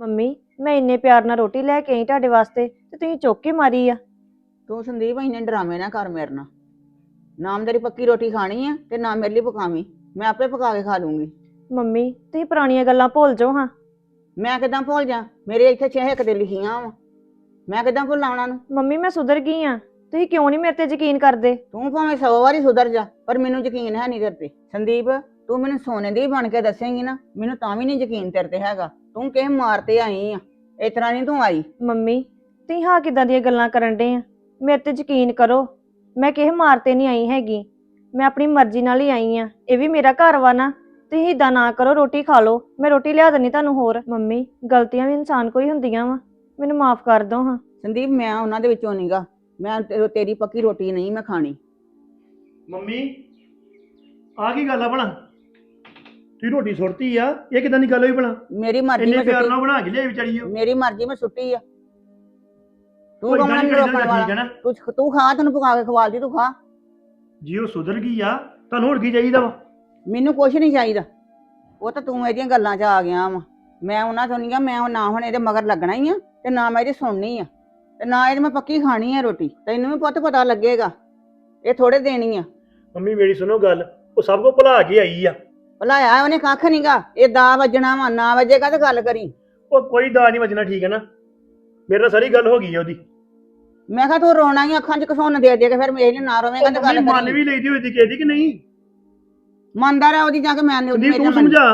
Mummy ਮੈਂ ਇੰਨੇ ਪਿਆਰ ਨਾਲ ਰੋਟੀ ਲੈ ਕੇ ਆਈ ਤੁਹਾਡੇ ਵਾਸਤੇ ਤੇ ਤੁਸੀਂ ਚੁੱਕ ਕੇ ਮਾਰੀ ਆ। ਤੂੰ ਸੰਦੀਪ ਇੰਨੇ ਡਰਾਮੇ ਨਾ ਕਰ ਮੇਰੇ ਨਾਲ। ਨਾ ਮੇਰੀ ਪੱਕੀ ਰੋਟੀ ਖਾਣੀ ਆ ਤੇ ਨਾ ਮੇਰੇ ਲਈ ਪਕਾਵੀਂ। ਮੈਂ ਆਪੇ ਪਕਾ ਕੇ ਖਾ ਲੂੰਗੀ। ਮੰਮੀ ਤੁਸੀਂ ਪੁਰਾਣੀਆਂ ਗੱਲਾਂ ਭੁੱਲ ਜਾਓ ਹਾਂ। ਮੈਂ ਕਿਦਾਂ ਭੁੱਲ ਜਾ? ਮੇਰੇ ਇੱਥੇ ਛੇ ਇੱਕ ਦੇ ਲਿਖੀਆਂ ਵਾ। ਮੈਂ ਕਿਦਾਂ ਭੁੱਲਾਂ ਉਹਨਾਂ ਨੂੰ? ਮੰਮੀ ਮੈਂ ਸੁਧਰ ਗਈ ਆ। ਤੁਸੀਂ ਕਿਉਂ ਨਹੀਂ ਮੇਰੇ ਤੇ ਯਕੀਨ ਕਰਦੇ? ਤੂੰ ਭਾਵੇਂ ਸੌ ਵਾਰੀ ਸੁਧਰ ਜਾ ਪਰ ਮੈਨੂੰ ਯਕੀਨ ਹੈ ਨਹੀਂ ਤੇਰੇ ਤੇ। ਸੰਦੀਪ ਤੂੰ ਮੈਨੂੰ ਸੋਨੇ ਦੀ ਬਣ ਕੇ ਦੱਸੇਂਗੀ ਨਾ ਮੈਨੂੰ ਤਾਂ ਵੀ ਨਹੀਂ ਯਕੀਨ ਤੇਰੇ ਤੇ ਹੈਗਾ। ਤੂੰ ਕਿਸੇ ਮਾਰ ਤੇ ਆਈ ਆ ਇਸ ਤਰ੍ਹਾਂ ਨਹੀਂ ਤੂੰ ਆਈ? ਮੰਮੀ ਤੁਸੀਂ ਹਾਂ ਕਿਦਾਂ ਦੀਆਂ ਗੱਲਾਂ ਕਰਨ ਡੇ ਆ? ਮੇਰੇ ਤੇ ਯਕੀਨ ਕਰੋ ਮੈਂ ਕਿਸੇ ਮਾਰ ਤੇ ਨਹੀਂ ਆਈ ਹੈਗੀ। ਮੈਂ ਆਪਣੀ ਮਰਜ਼ੀ ਨਾਲ ਹੀ ਆਈ ਆ ਇਹ ਵੀ ਮੇਰਾ ਘਰ ਵਾ ਨਾ। ਤੁਸੀਂ ਇਦਾਂ ਨਾ ਕਰੋ ਰੋਟੀ ਖਾ ਲਓ ਮੈਂ ਰੋਟੀ ਲਿਆ ਦਿੰਨੀ ਤੁਹਾਨੂੰ ਹੋਰ। ਮੰਮੀ ਗਲਤੀਆਂ ਵੀ ਇਨਸਾਨ ਕੋਈ ਹੁੰਦੀਆਂ ਵਾ ਮੈਨੂੰ ਮਾਫ ਕਰ ਦਿਓ ਹਾਂ। ਸੰਦੀਪ ਮੈਂ ਉਹਨਾਂ ਦੇ ਵਿੱਚੋਂ ਨਹੀਂਗਾ ਮੈਂ ਤੇ- ਤੇਰੀ ਪੱਕੀ ਰੋਟੀ ਨਹੀਂ ਮੈਂ ਖਾਣੀ। ਮੰਮੀ ਆ ਕੀ ਗੱਲ ਆ ਭਲਾ? ਤੂੰ ਰੋਟੀ ਸੁੱਟਤੀ ਆ ਇਹ ਕਿਦਾਂ ਦੀ ਗੱਲ ਹੋਈ ਭਲਾ? ਮੇਰੀ ਮਰਜ਼ੀ ਇੰਨੇ ਮੈਂ ਪਿਆਰ ਨਾਲ ਬਣਾ ਕੇ ਲਿਆਈ ਵਿਚਾਰੀ ਉਹ। ਮੇਰੀ ਮਰਜ਼ੀ ਮੈਂ ਸੁੱਟੀ ਆ। ਤੂੰ ਕੋਈ ਕਮਣਾ ਗੱਲ ਨਹੀਂ ਨਹੀਂ ਰੋਕਣ ਵਾਲਾ ਠੀਕ ਹੈ ਨਾ। ਤੂੰ ਤੂੰ ਖਾ ਤੈਨੂੰ ਪਕਾ ਕੇ ਖਵਾਲਦੀ ਤੂੰ ਖਾ। ਜੀ ਉਹ ਸੁਧਰ ਗਈ ਆ ਤੁਹਾਨੂੰ ਹੋਰ ਕੀ ਚਾਹੀਦਾ ਵਾ? ਮੈਨੂੰ ਕੁਛ ਨਹੀਂ ਚਾਹੀਦਾ। ਉਹ ਤਾਂ ਤੂੰ ਇਹਦੀਆਂ ਗੱਲਾਂ 'ਚ ਆ ਗਿਆ ਵਾ। ਮੈਂ ਉਹਨਾਂ ਤੋਂ ਨਹੀਂ ਆ ਮੈਂ ਉਹ ਨਾ ਹੁਣ ਇਹਦੇ ਮਗਰ ਲੱਗਣਾ ਹੀ ਆ ਤੇ ਨਾ ਮੈਂ ਇਹਦੀ ਸੁਣਨੀ ਆ। ਤੇ ਨਾ ਇਹਦੇ ਮੈਂ ਪੱਕੀ ਖਾਣੀ ਆ ਰੋਟੀ। ਤੈਨੂੰ ਵੀ ਪੁੱਤ ਪਤਾ ਲੱਗੇਗਾ। ਇਹ ਥੋੜੇ ਦੇਣੀ ਆ। ਮੰਮੀ ਮੇਰੀ ਸੁਣੋ ਗੱਲ। ਉਹ ਸਭ ਕੋ ਭੁਲਾ ਕੇ ਆਈ ਆ। ਭਲਾਇਆ ਉਹਨੇ ਕੱਖ ਨਹੀਂਗਾ ਇਹ ਦਾ ਵੱਜਣਾ ਵਾ ਨਾ ਵੱਜੇਗਾ ਤੇ ਗੱਲ ਕਰੀ। ਉਹ ਕੋਈ ਦਾ ਨਹੀਂ ਵੱਜਣਾ ਠੀਕ ਹੈ ਨਾ? ਮੇਰੇ ਨਾਲ ਸਾਰੀ ਗੱਲ ਹੋ ਗਈ ਆ ਉਹਦੀ। ਮੈਂ ਕਿਹਾ ਤੂੰ ਰੋਣਾ ਹੀ ਅੱਖਾਂ 'ਚ ਘਸੁੰਨ ਦੇ ਦੇ ਕੇ ਫਿਰ ਮੇਰੇ ਨਾ ਰੋਵੇਂਗਾ ਤੇ ਗੱਲ ਮੰਮੀ ਮੰਨ ਕਰੀ। ਵੀ ਲਈਦੀ ਹੋਈ ਦੀ ਕਿਹਦੀ ਕਿ ਨਹੀਂ? ਮੰਨਦਾ ਰਿਹਾ ਉਹਦੀ ਜਾ ਕੇ ਮੈਂ ਨਹੀਂ ਸੰਦੀਪ ਤੂੰ ਸਮਝਾ।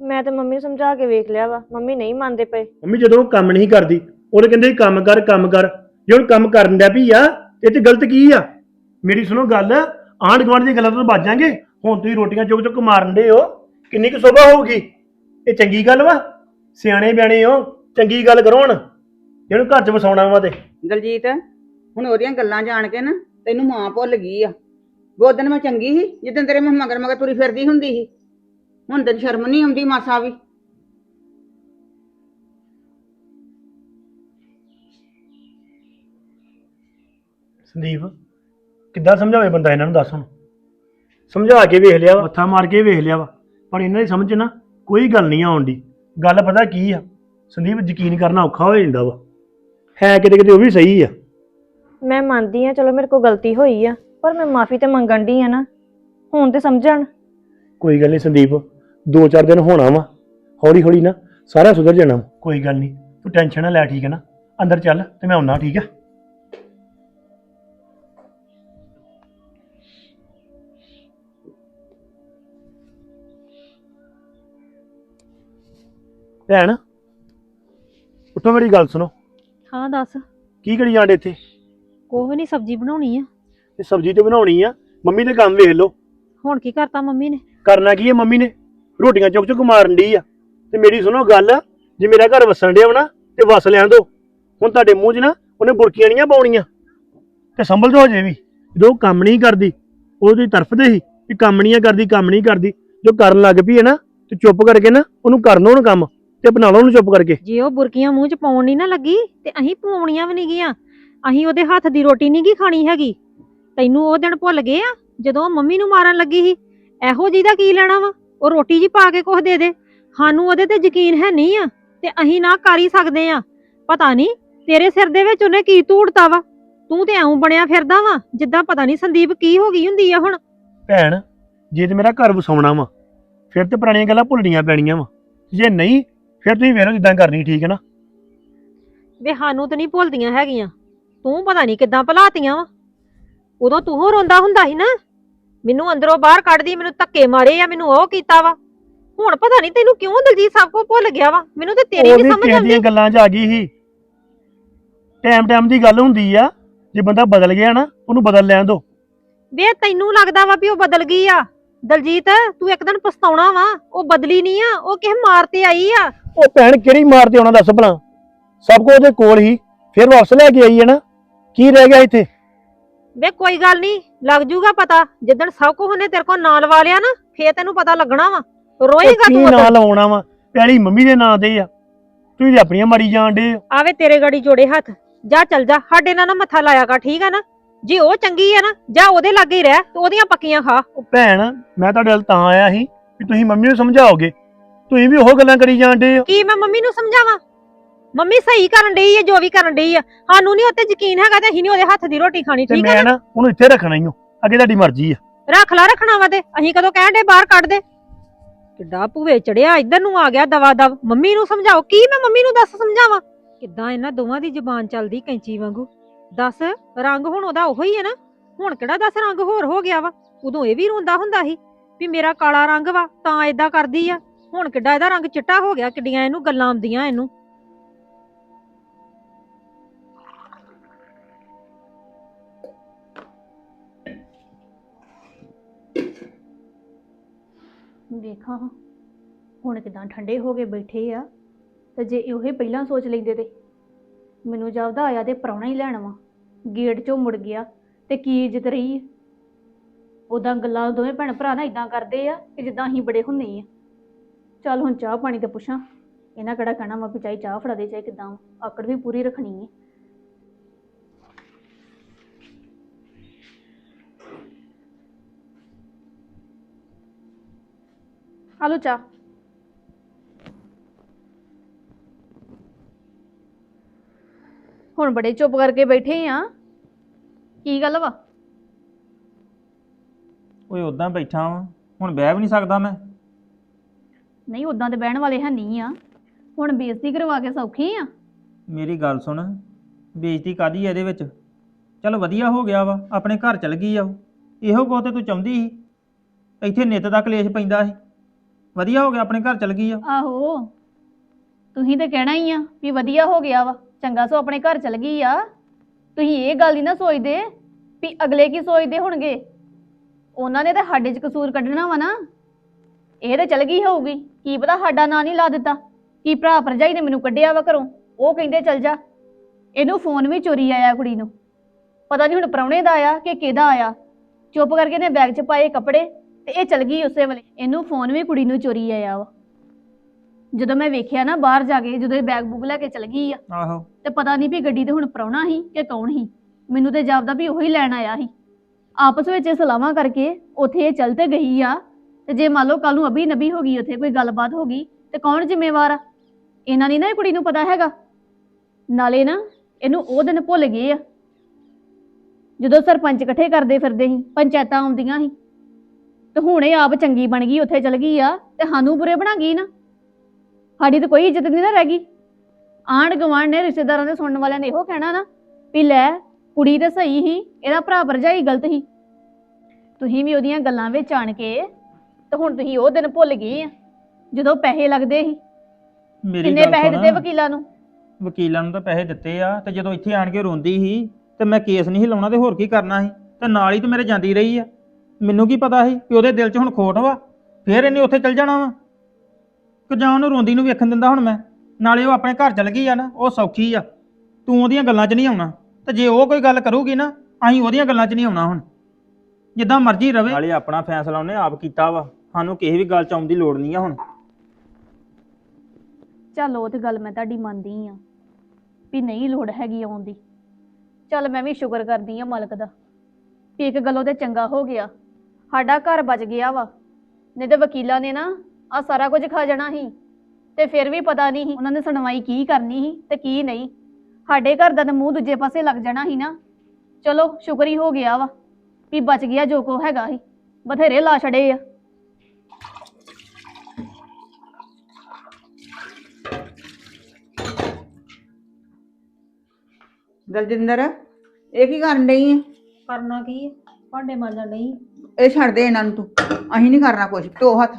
ਮੈਂ ਤੇ ਮੰਮੀ ਨੂੰ ਸਮਝਾ ਕੇ ਵੇਖ ਲਿਆ ਵਾ ਮੰਮੀ ਨਹੀਂ ਮੰਨਦੇ ਪਏ। ਮੰਮੀ ਜਦੋਂ ਉਹ ਕੰਮ ਨਹੀਂ ਕਰਦੀ ਉਹਨੇ ਕਹਿੰਦੇ ਕੰਮ ਕਰ ਕੰਮ ਕਰ। ਜੇ ਹੁਣ ਕੰਮ ਕਰਨ ਦਾ ਵੀ ਆ ਇਹ ਤੇ ਗਲਤ ਕੀ ਆ? ਮੇਰੀ ਸੁਣੋ ਗੱਲ ਆਂਢ ਗੁਆਂਢ ਦੀਆਂ ਗੱਲਾਂ ਤੋਂ ਬਚ ਜਾਾਂਗੇ ਹੁਣ ਤੁਸੀਂ ਰੋਟੀਆਂ ਚੁੱਕ ਚੁੱਕ ਮਾਰਨ ਦੇ ਹੋ ਕਿੰਨੀ ਕੁ ਸੋਭਾ ਹੋਊਗੀ? ਇਹ ਚੰਗੀ ਗੱਲ ਵਾ? ਸਿਆਣੇ ਬਿਆਣੇ ਹੋ ਚੰਗੀ ਗੱਲ ਕਰੋ ਹੁਣ। ਜਿਹਨੂੰ ਘਰ ਚ ਵਸਾਉਣਾ ਵਾ ਤੇ। ਦਲਜੀਤ ਹੁਣ ਉਹਦੀਆਂ ਗੱਲਾਂ ਜਾਣ ਕੇ ਨਾ ਤੈਨੂੰ ਮਾਂ ਭੁੱਲ ਗਈ ਆ। ਉਹ ਦਿਨ ਮੈਂ ਚੰਗੀ ਸੀ ਜਿੱਦਣ ਤੇਰੇ ਮੈਂ ਮਗਰ ਮਗਰ ਤੁਰੀ ਫਿਰਦੀ ਹੁੰਦੀ ਸੀ। ਹੁਣ ਤੈਨੂੰ ਸ਼ਰਮ ਨਹੀਂ ਆਉਂਦੀ ਮਾਸਾ ਵੀ। ਸੰਦੀਪ ਕਿੱਦਾਂ ਸਮਝਾਵੇ ਬੰਦਾ ਇਹਨਾਂ ਨੂੰ ਦੱਸ ਹੁਣ? ਸਮਝਾ ਕੇ ਵੇਖ ਲਿਆ ਵਾ। ਮੱਥਾ ਮਾਰ ਕੇ ਵੇਖ ਲਿਆ ਵਾ। ਪਰ ਇਹਨਾਂ ਦੀ ਸਮਝ 'ਚ ਨਾ ਕੋਈ ਗੱਲ ਨਹੀਂ ਆਉਣ ਦੀ। ਗੱਲ ਪਤਾ ਕੀ ਆ? ਸੰਦੀਪ ਯਕੀਨ ਕਰਨਾ ਔਖਾ ਹੋ ਜਾਂਦਾ ਵਾ। ਹੈ ਕਿਤੇ ਕਿਤੇ ਉਹ ਵੀ ਸਹੀ ਆ। ਮੈਂ ਮੰਨਦੀ ਆ ਚਲੋ ਮੇਰੇ ਕੋਲ ਗਲਤੀ ਹੋਈ ਆ ਪਰ ਮੈਂ ਮਾਫੀ ਤੇ ਮੰਗਣ ਦੀ ਆ ਨਾ। ਹੁਣ ਤੇ ਸਮਝਣ। ਕੋਈ ਗੱਲ ਨਹੀਂ ਸੰਦੀਪ ਦੋ ਚਾਰ ਦਿਨ ਹੋਣਾ ਵਾ। ਹੌਲੀ ਹੌਲੀ ਨਾ ਸਾਰਾ ਸੁਧਰ ਜਾਣਾ। ਵਾ। ਕੋਈ ਗੱਲ ਨਹੀਂ ਤੂੰ ਟੈਨਸ਼ਨ ਨਾ ਲੈ ਠੀਕ ਹੈ ਨਾ। ਅੰਦਰ ਚੱਲ ਤੇ ਮੈਂ ਆਉਣਾ ਠੀਕ ਆ? ਭੈਣ ਉੱਠੋ ਮੇਰੀ ਗੱਲ ਸੁਣੋ। ਹਾਂ ਦੱਸ। ਕੀ ਕਰੀ ਜਾਂਦੇ ਇੱਥੇ? ਕੋਹ ਨਹੀਂ ਸਬਜ਼ੀ ਬਣਾਉਣੀ ਆ। ਇਹ ਸਬਜ਼ੀ ਤੇ ਬਣਾਉਣੀ ਆ। ਮੰਮੀ ਦੇ ਕੰਮ ਵੇਖ ਲਓ। ਹੁਣ ਕੀ ਕਰਤਾ ਮੰਮੀ ਨੇ? ਕਰਨਾ ਕੀ ਹੈ ਮੰਮੀ ਨੇ? ਰੋਟੀਆਂ ਚੁੱਕ ਚੁੱਕ ਮਾਰਨ ਡਈ ਆ। ਤੇ ਮੇਰੀ ਸੁਣੋ ਗੱਲ ਜੇ ਮੇਰਾ ਘਰ ਵਸਣ ਡਿਆ ਵਾ ਨਾ ਤੇ ਵਸ ਲੈਣ ਦੋ। ਹੁਣ ਤੁਹਾਡੇ ਮੂੰਹ 'ਚ ਨਾ ਉਹਨੇ ਬੁਰਕੀਆਂ ਨਹੀਂ ਪਾਉਣੀਆਂ। ਤੇ ਸੰਭਲ ਜੋ ਜੇ ਵੀ। ਜਦੋਂ ਉਹ ਕੰਮ ਨਹੀਂ ਕਰਦੀ ਉਹਦੀ ਤਰਫਦੇ ਸੀ ਕਿ ਕੰਮ ਨਹੀਂ ਕਰਦੀ ਕੰਮ ਨਹੀਂ ਕਰਦੀ। ਜੋ ਕਰਨ ਲੱਗ ਪਈ ਹੈ ਨਾ ਤੇ ਚੁੱਪ ਕਰਕੇ ਨਾ ਉਹਨੂੰ ਕਰਨ ਉਹਨੂੰ ਕੰਮ। ਤੇ ਬਣਾ ਲਓ ਉਹਨੂੰ ਚੁੱਪ ਕਰਕੇ। ਜੇ ਉਹ ਬੁਰਕੀਆਂ ਮੂੰਹ 'ਚ ਪਾਉਣ ਨਹੀਂ ਨਾ ਲੱਗੀ ਤੇ ਅਸੀਂ ਪਾਉਣੀਆਂ ਵੀ ਨਹੀਂ ਗੀਆਂ। ਅਸੀਂ ਉਹਦੇ ਹੱਥ ਦੀ ਰੋਟੀ ਨਹੀਂ ਗੀ ਖਾਣੀ ਹੈਗੀ। ਤੈਨੂੰ ਉਹ ਦਿਨ ਭੁੱਲ ਗਏ ਆ ਜਦੋਂ ਉਹ ਮੰਮੀ ਨੂੰ ਮਾਰਨ ਲੱਗੀ ਸੀ। ਇਹੋ ਜਿਹੀ ਦਾ ਕੀ ਲੈਣਾ ਵਾ? ਉਹ ਰੋਟੀ ਜੀ ਪਾ ਕੇ ਕੁਛ ਦੇ ਦੇ। ਸਾਨੂੰ ਉਹਦੇ ਤੇ ਯਕੀਨ ਹੈ ਨਹੀਂ ਆ ਤੇ ਅਸੀਂ ਨਾ ਕਰ ਹੀ ਸਕਦੇ ਆ। ਪਤਾ ਨਹੀਂ ਤੇਰੇ ਸਿਰ ਦੇ ਵਿੱਚ ਉਹਨੇ ਕੀ ਧੂੜਤਾ ਵਾ? ਤੂੰ ਤੇ ਐਉਂ ਬਣਿਆ ਫਿਰਦਾ ਵਾ ਜਿੱਦਾਂ ਪਤਾ ਨਹੀਂ ਸੰਦੀਪ ਕੀ ਹੋ ਗਈ ਹੁੰਦੀ ਆ ਹੁਣ। ਭੈਣ ਜੇ ਤੇ ਮੇਰਾ ਘਰ ਵਸਾਉਣਾ ਵਾ ਫਿਰ ਤੇ ਪੁਰਾਣੀਆਂ ਗੱਲਾਂ ਭੁੱਲਣੀਆਂ ਪੈਣੀਆਂ ਵਾ। ਜੇ ਨਹੀਂ ਫਿਰ ਤੁਸੀਂ ਵੇਖੋ ਜਿੱਦਾਂ ਕਰਨੀ ਠੀਕ ਹੈ ਨਾ। ਵੇ ਸਾਨੂੰ ਤੇ ਨਹੀਂ ਭੁੱਲਦੀਆਂ ਹੈਗੀਆਂ। ਤੂੰ ਪਤਾ ਨਹੀਂ ਕਿੱਦਾਂ ਭੁਲਾਤੀਆਂ ਵਾ। ਉਦੋਂ ਤੂੰ ਹੋ ਰੋਂਦਾ ਹੁੰਦਾ ਸੀ ਨਾ। ਮੈਨੂੰ ਅੰਦਰੋਂ ਬਾਹਰ ਕੱਢਦੀ ਮੈਨੂੰ ਧੱਕੇ ਮਾਰੇ ਆ ਮੈਨੂੰ ਉਹ ਕੀਤਾ ਵਾ। ਹੁਣ ਪਤਾ ਨਹੀਂ ਤੈਨੂੰ ਕਿਉਂ ਦਲਜੀਤ ਸਭ ਕੋ ਭੁੱਲ ਗਿਆ ਵਾ। ਮੈਨੂੰ ਤੇ ਤੇਰੀ ਉਹ ਨਹੀਂ ਵੀ ਸਮਝ ਕਿਸੇ ਆਉਂਦੀ। ਦੀਆਂ ਗੱਲਾਂ 'ਚ ਆ ਗਈ ਸੀ। ਟਾਈਮ ਟਾਈਮ ਦੀ ਗੱਲ ਹੁੰਦੀ ਆ। ਜੇ ਬੰਦਾ ਬਦਲ ਗਿਆ ਨਾ ਉਹਨੂੰ ਬਦਲ ਲੈਣ ਦੋ। ਵੇ ਤੈਨੂੰ ਲੱਗਦਾ ਵਾ ਵੀ ਉਹ ਬਦਲ ਗਈ ਆ। ਦਲਜੀਤ ਤੂੰ ਇੱਕ ਦਿਨ ਪਛਤਾਉਣਾ ਵਾ ਉਹ ਬਦਲੀ ਨਹੀਂ ਆ ਉਹ ਕਿਸੇ ਮਾਰ ਤੇ ਆਈ ਆ। ਉਹ ਭੈਣ ਕਿਹੜੀ ਮਾਰ ਤੇ ਆਉਣਾ ਦੱਸ ਭਲਾ। ਸਭ ਕੁਝ ਉਹਦੇ ਕੋਲ ਹੀ ਫਿਰ ਵਾਪਸ ਲੈ ਕੇ ਆਈ ਹੈ ਨਾ। ਕੀ ਰਹਿ ਗਿਆ ਇੱਥੇ? ਵੇ ਕੋਈ ਗੱਲ ਨਹੀਂ ਲੱਗ ਜੂਗਾ ਪਤਾ। ਜਿੱਦਣ ਸਭ ਕੁਝ ਉਹਨੇ ਤੇਰੇ ਕੋਲ ਨਾਂ ਲਵਾ ਲਿਆ ਨਾ ਫੇਰ ਤੈਨੂੰ ਪਤਾ ਲੱਗਣਾ ਵਾ। ਰੋਏਗਾ ਕੀ ਤੂੰ ਨਾਂ ਉਦੋਂ। ਲਾਉਣਾ ਵਾ? ਪਹਿਲੀ ਮੰਮੀ ਦੇ ਨਾਂ ਤੇ ਆ। ਤੁਸੀਂ ਤੇ ਆਪਣੀਆਂ ਮਾਰੀ ਜਾਣ ਡੇ ਆਵੇ ਤੇਰੇ ਗਾੜੀ ਜੋੜੇ ਹੱਥ। ਜਾ ਚੱਲ ਜਾ ਸਾਡੇ ਨਾਲ ਨਾ ਮੱਥਾ ਲਾਇਆ ਕਰ ਠੀਕ ਆ ਨਾ? ਜੇ ਉਹ ਚੰਗੀ ਆ ਨਾ ਜਾ ਉਹਦੇ ਲਾਗੇ ਹੀ ਰਹਿ ਤੇ ਉਹਦੀਆਂ ਪੱਕੀਆਂ ਖਾ। ਉਹ ਭੈਣ ਮੈਂ ਤੁਹਾਡੇ ਵੱਲ ਤਾਂ ਆਇਆ ਸੀ ਕਿ ਤੁਸੀਂ ਮੰਮੀ ਨੂੰ ਸਮਝਾਓਗੇ। ਤੁਸੀਂ ਵੀ ਉਹ ਗੱਲਾਂ ਕਰੀ ਜਾਂਦੇ ਹੋ। ਕੀ ਮੈਂ ਮੰਮੀ ਨੂੰ ਸਮਝਾਵਾਂ? ਮੰਮੀ ਸਹੀ ਕਰਨ ਡਈ ਹੈ ਜੋ ਵੀ ਕਰਨ ਡਈ ਆ। ਸਾਨੂੰ ਨਹੀਂ ਉੱਤੇ ਯਕੀਨ ਹੈਗਾ ਤੇ ਅਸੀਂ ਨਹੀਂ ਉਹਦੇ ਹੱਥ ਦੀ ਰੋਟੀ ਖਾਣੀ ਤੇ ਠੀਕ ਹੈ ਮੈਂ ਨਾ? ਉਹਨੂੰ ਇੱਥੇ ਰੱਖਣਾ ਹੀ ਹਾਂ ਅੱਗੇ ਤੁਹਾਡੀ ਮਰਜ਼ੀ ਆ। ਰੱਖ ਲਾ ਰੱਖਣਾ ਵਾ ਤੇ। ਅਸੀਂ ਕਦੋਂ ਕਹਿਣ ਡੇ ਬਾਹਰ ਕੱਢ ਦੇ। ਕਿੱਡਾ ਭੂਵੇ ਚੜਿਆ ਇੱਧਰ ਨੂੰ ਆ ਗਿਆ ਦਵਾ ਦਵ। ਮੰਮੀ ਨੂੰ ਸਮਝਾਓ ਕੀ ਮੈਂ ਮੰਮੀ ਨੂੰ ਦੱਸ ਸਮਝਾਵਾਂ? ਕਿੱਦਾਂ ਇਹਨਾਂ ਦੋਵਾਂ ਦੀ ਜ਼ੁਬਾਨ ਚੱਲਦੀ ਕੈਂਚੀ ਵਾਂਗੂ? ਦੱਸ, ਰੰਗ ਹੁਣ ਉਹਦਾ ਉਹੋ ਹੀ ਹੈ ਨਾ? ਹੁਣ ਕਿਹੜਾ ਦੱਸ ਰੰਗ ਹੋਰ ਹੋ ਗਿਆ ਵਾ? ਉਦੋਂ ਇਹ ਵੀ ਰੋਂਦਾ ਹੁੰਦਾ ਸੀ ਵੀ ਮੇਰਾ ਕਾਲਾ ਰੰਗ ਵਾ, ਤਾਂ ਏਦਾਂ ਕਰਦੀ ਆ। ਹੁਣ ਕਿੱਡਾ ਇਹਦਾ ਰੰਗ ਚਿੱਟਾ ਹੋ ਗਿਆ, ਕਿੱਡੀਆਂ ਇਹਨੂੰ ਗੱਲਾਂ ਆਉਂਦੀਆਂ ਇਹਨੂੰ। ਵੇਖਾਂ ਹੁਣ ਕਿਦਾਂ ਠੰਡੇ ਹੋ ਕੇ ਬੈਠੇ ਆ, ਤੇ ਜੇ ਇਹੋ ਪਹਿਲਾਂ ਸੋਚ ਲੈਂਦੇ ਤੇ ਮੈਨੂੰ ਜਾਪਦਾ ਆਇਆ ਤੇ ਪ੍ਰਾਹੁਣਾ ਹੀ ਲੈਣ ਵਾ ਗੇਟ ਚੋਂ ਮੁੜ ਗਿਆ ਤੇ ਕੀ ਇੱਜ਼ਤ ਰਹੀ ਉਦਾਂ ਗੱਲਾਂ ਦੋਵੇਂ ਭੈਣ ਭਰਾ ਨਾ ਇਦਾਂ ਕਰਦੇ ਆ ਕਿ ਜਿੱਦਾਂ ਅਸੀਂ ਬੜੇ ਹੁੰਨੇ ਆ। ਚੱਲ ਹੁਣ ਚਾਹ ਪਾਣੀ ਤੇ ਪੁੱਛਾਂ। ਇਹਨਾਂ ਕਿਹੜਾ ਕਹਿਣਾ ਵਾ ਵੀ ਚਾਹੀ ਚਾਹ ਫੜਾ ਦੇ, ਚਾਹੇ ਕਿਦਾਂ। ਆਕੜ ਵੀ ਪੂਰੀ ਰੱਖਣੀ ਹੈ ਆਲੋ ਚਾਹ। ਹੁਣ ਬੜੇ ਚੁੱਪ ਕਰਕੇ ਬੈਠੇ ਆ। ਕੀ ਗੱਲ ਵਾ? ਓਏ ਉਦਾਂ ਬੈਠਾ ਵਾਂ ਹੁਣ ਬਹਿ ਵੀ ਨਹੀਂ ਸਕਦਾ ਮੈਂ। ਨਹੀਂ ਉਦਾਂ ਤੇ ਬਹਿਣ ਵਾਲੇ ਹੈ ਨਹੀਂ ਆ। ਹੁਣ ਬੇਇੱਜ਼ਤੀ ਕਰਵਾ ਕੇ ਸੌਖੀ ਆ। ਮੇਰੀ ਗੱਲ ਸੁਣ ਬੇਇੱਜ਼ਤੀ ਕਾਦੀ ਇਹਦੇ ਵਿੱਚ? ਚਲ ਵਧੀਆ ਹੋ ਗਿਆ ਵਾ ਆਪਣੇ ਘਰ ਚਲ ਗਈ ਆ ਉਹ। ਇਹੋ ਕੋ ਤੇ ਤੂੰ ਚਾਹੁੰਦੀ ਸੀ? ਇੱਥੇ ਨਿੱਤ ਦਾ ਕਲੇਸ਼ ਪੈਂਦਾ ਸੀ। ਵਧੀਆ ਹੋ ਗਿਆ ਆਪਣੇ ਘਰ ਚਲ ਗਈ ਆ। ਆਹੋ ਤੁਸੀਂ ਤੇ ਕਹਿਣਾ ਹੀ ਆ ਵੀ ਵਧੀਆ ਹੋ ਗਿਆ ਵਾ। ਚੰਗਾ ਸੋ ਆਪਣੇ ਘਰ ਚਲ ਗਈ ਆ। ਤੁਸੀਂ ਇਹ ਗੱਲ ਹੀ ਨਾ ਸੋਚਦੇ ਵੀ ਅਗਲੇ ਕੀ ਸੋਚਦੇ ਹੋਣਗੇ। ਉਹਨਾਂ ਨੇ ਤਾਂ ਸਾਡੇ 'ਚ ਕਸੂਰ ਕੱਢਣਾ ਵਾ ਨਾ। ਇਹ ਤਾਂ ਚਲ ਗਈ ਹੋਊਗੀ। ਕੀ ਪਤਾ ਸਾਡਾ ਨਾਂ ਨਹੀਂ ਲਾ ਦਿੱਤਾ। ਕੀ ਭਰਾ ਭਰਜਾਈ ਨੇ ਮੈਨੂੰ ਕੱਢਿਆ ਵਾ ਘਰੋਂ। ਉਹ ਕਹਿੰਦੇ ਚਲ ਜਾ। ਇਹਨੂੰ ਫੋਨ ਵੀ ਚੋਰੀ ਆਇਆ ਕੁੜੀ ਨੂੰ। ਪਤਾ ਨਹੀਂ ਹੁਣ ਪ੍ਰਾਹੁਣੇ ਦਾ ਆਇਆ ਕਿ ਕਿਹਦਾ ਆਇਆ। ਚੁੱਪ ਕਰਕੇ ਨੇ ਬੈਗ 'ਚ ਪਾਏ ਕੱਪੜੇ ਤੇ ਇਹ ਚਲ ਗਈ ਉਸੇ ਵੇਲੇ। ਇਹਨੂੰ ਫੋਨ ਵੀ ਕੁੜੀ ਨੂੰ ਚੋਰੀ ਆਇਆ ਵਾ। ਜਦੋਂ ਮੈਂ ਵੇਖਿਆ ਨਾ ਬਾਹਰ ਜਾ ਕੇ ਜਦੋਂ ਇਹ ਬੈਗ ਬੁੱਕ ਲੈ ਕੇ ਚਲ ਗਈ ਆ ਆਹੋ। ਤੇ ਪਤਾ ਨਹੀਂ ਵੀ ਗੱਡੀ ਤੇ ਹੁਣ ਪ੍ਰਾਹੁਣਾ ਸੀ ਕਿ ਕੌਣ ਸੀ। ਮੈਨੂੰ ਤੇ ਜਾਪਦਾ ਵੀ ਉਹੀ ਲੈਣ ਆਇਆ ਸੀ। ਆਪਸ ਵਿੱਚ ਇਹ ਸਲਾਹਾਂ ਕਰਕੇ ਉੱਥੇ ਇਹ ਚੱਲ ਤੇ ਗਈ ਆ ਤੇ ਜੇ ਮੰਨ ਲਓ ਕੱਲ ਨੂੰ ਅਭੀ ਨਬੀ ਹੋ ਗਈ ਉੱਥੇ ਕੋਈ ਗੱਲਬਾਤ ਹੋ ਗਈ ਤੇ ਕੌਣ ਜ਼ਿੰਮੇਵਾਰ ਆ? ਇਹਨਾਂ ਨਹੀਂ ਨਾ ਇਹ ਕੁੜੀ ਨੂੰ ਪਤਾ ਹੈਗਾ। ਨਾਲੇ ਨਾ ਇਹਨੂੰ ਉਹ ਦਿਨ ਭੁੱਲ ਗਏ ਆ। ਜਦੋਂ ਸਰਪੰਚ ਇਕੱਠੇ ਕਰਦੇ ਫਿਰਦੇ ਸੀ ਪੰਚਾਇਤਾਂ ਆਉਂਦੀਆਂ ਸੀ ਤੇ ਹੁਣ ਇਹ ਆਪ ਚੰਗੀ ਬਣ ਗਈ ਉੱਥੇ ਚਲ ਗਈ ਆ ਤੇ ਸਾਨੂੰ ਬੁਰੇ ਬਣਾ ਗਈ ਨਾ। ਸਾਡੀ ਤਾਂ ਕੋਈ ਇੱਜ਼ਤ ਨਹੀਂ ਨਾ ਰਹਿ ਗਈ। ਆਂਢ ਗੁਆਂਢ ਨੇ ਰਿਸ਼ਤੇਦਾਰਾਂ ਦੇ ਸੁਣਨ ਵਾਲਿਆਂ ਨੇ ਇਹੋ ਕਹਿਣਾ ਨਾ ਵੀ ਲੈ ਕੁੜੀ ਤੇ ਸਹੀ ਸੀ ਇਹਦਾ ਭਰਾ ਭਰਜਾਈ ਗਲਤ ਸੀ। ਤੁਸੀਂ ਵੀ ਉਹਦੀਆਂ ਗੱਲਾਂ ਵਿੱਚ ਆਣ ਕੇ ਤੇ ਹੁਣ ਤੁਸੀਂ ਉਹ ਦਿਨ ਭੁੱਲ ਗਏ ਆ ਜਦੋਂ ਪੈਸੇ ਲੱਗਦੇ ਸੀ। ਮੇਰੀ ਕਿੰਨੇ ਗੱਲ ਪੈਸੇ ਸੁਣ। ਦਿੱਤੇ ਵਕੀਲਾਂ ਨੂੰ? ਵਕੀਲਾਂ ਨੂੰ ਤਾਂ ਪੈਸੇ ਦਿੱਤੇ ਆ ਤੇ ਜਦੋਂ ਇੱਥੇ ਆਣ ਕੇ ਰੋਂਦੀ ਸੀ ਤੇ ਮੈਂ ਕੇਸ ਨਹੀਂ ਸੀ ਲਾਉਣਾ ਤੇ ਹੋਰ ਕੀ ਕਰਨਾ ਸੀ ਤੇ ਨਾਲ ਹੀ ਤੇ ਮੇਰੇ ਜਾਂਦੀ ਰਹੀ ਆ। ਮੈਨੂੰ ਕੀ ਪਤਾ ਸੀ ਕਿ ਉਹਦੇ ਦਿਲ 'ਚ ਹੁਣ ਖੋਟ ਵਾ ਫੇਰ ਇਹਨੇ ਉੱਥੇ ਚਲ ਜਾਣਾ ਵਾ। ਕਿ ਜਾਂ ਉਹਨੂੰ ਰੋਂਦੀ ਨੂੰ ਵੇਖਣ ਦਿੰਦਾ ਹੁਣ ਮੈਂ? ਨਾਲੇ ਉਹ ਆਪਣੇ ਘਰ ਚਲ ਗਈ ਆ ਨਾ ਉਹ ਸੌਖੀ ਆ। ਤੂੰ ਉਹਦੀਆਂ ਗੱਲਾਂ 'ਚ ਨਹੀਂ ਆਉਣਾ। ਤੇ ਜੇ ਉਹ ਕੋਈ ਗੱਲ ਕਰੂਗੀ ਨਾ ਅਸੀਂ ਉਹਦੀਆਂ ਗੱਲਾਂ 'ਚ ਨਹੀਂ ਆਉਣਾ ਹੁਣ। ਜਿੱਦਾਂ ਮਰਜ਼ੀ ਰਵੇ। ਨਾਲੇ ਆਪਣਾ ਫੈਸਲਾ ਉਹਨੇ ਆਪ ਕੀਤਾ ਵਾ। ਸਾਨੂੰ ਕਿਸੇ ਵੀ ਗੱਲ 'ਚ ਆਉਣ ਦੀ ਲੋੜ ਨਹੀਂ ਆ ਹੁਣ। ਚੱਲ ਉਹ ਤੇ ਗੱਲ ਮੈਂ ਤੁਹਾਡੀ ਮੰਨਦੀ ਆ ਵੀ ਨਹੀਂ ਲੋੜ ਹੈਗੀ ਆਉਣ ਦੀ। ਚੱਲ ਮੈਂ ਵੀ ਸ਼ੁਕਰ ਕਰਦੀ ਆ ਮਾਲਕ ਦਾ ਵੀ ਇੱਕ ਗੱਲੋਂ ਤੇ ਚੰਗਾ ਹੋ ਗਿਆ। ਸਾਡਾ ਘਰ ਬਚ ਗਿਆ ਵਾ। ਨਹੀਂ ਤੇ ਵਕੀਲਾਂ ਨੇ ਨਾ ਆ ਸਾਰਾ ਕੁਝ ਖਾ ਜਾਣਾ ਸੀ। ਤੇ ਫਿਰ ਵੀ ਪਤਾ ਨਹੀਂ ਸੀ ਉਹਨਾਂ ਨੇ ਸੁਣਵਾਈ ਕੀ ਕਰਨੀ ਸੀ ਤੇ ਕੀ ਨਹੀਂ। ਸਾਡੇ ਘਰ ਦਾ ਤਾਂ ਮੂੰਹ ਦੂਜੇ ਪਾਸੇ ਲੱਗ ਜਾਣਾ ਸੀ ਨਾ। ਚਲੋ ਸ਼ੁਕਰ ਹੀ ਹੋ ਗਿਆ ਵਾ ਵੀ ਬਚ ਗਿਆ ਜੋ ਕੋ ਹੈਗਾ ਸੀ। ਬਥੇਰੇ ਲਾ ਛੜੇ ਆ। ਦਲਜਿੰਦਰ ਇਹ ਕੀ ਕਰਨ ਡਈ ਆ? ਕਰਨਾ ਕੀ ਹੈ ਭਾਂਡੇ ਮਾਂਜਣ ਨਹੀਂ ਇਹ ਛੱਡ ਦੇ ਇਹਨਾਂ ਨੂੰ ਤੂੰ। ਅਸੀਂ ਨਹੀਂ ਕਰਨਾ ਕੁਝ ਧੋ ਹੱਥ।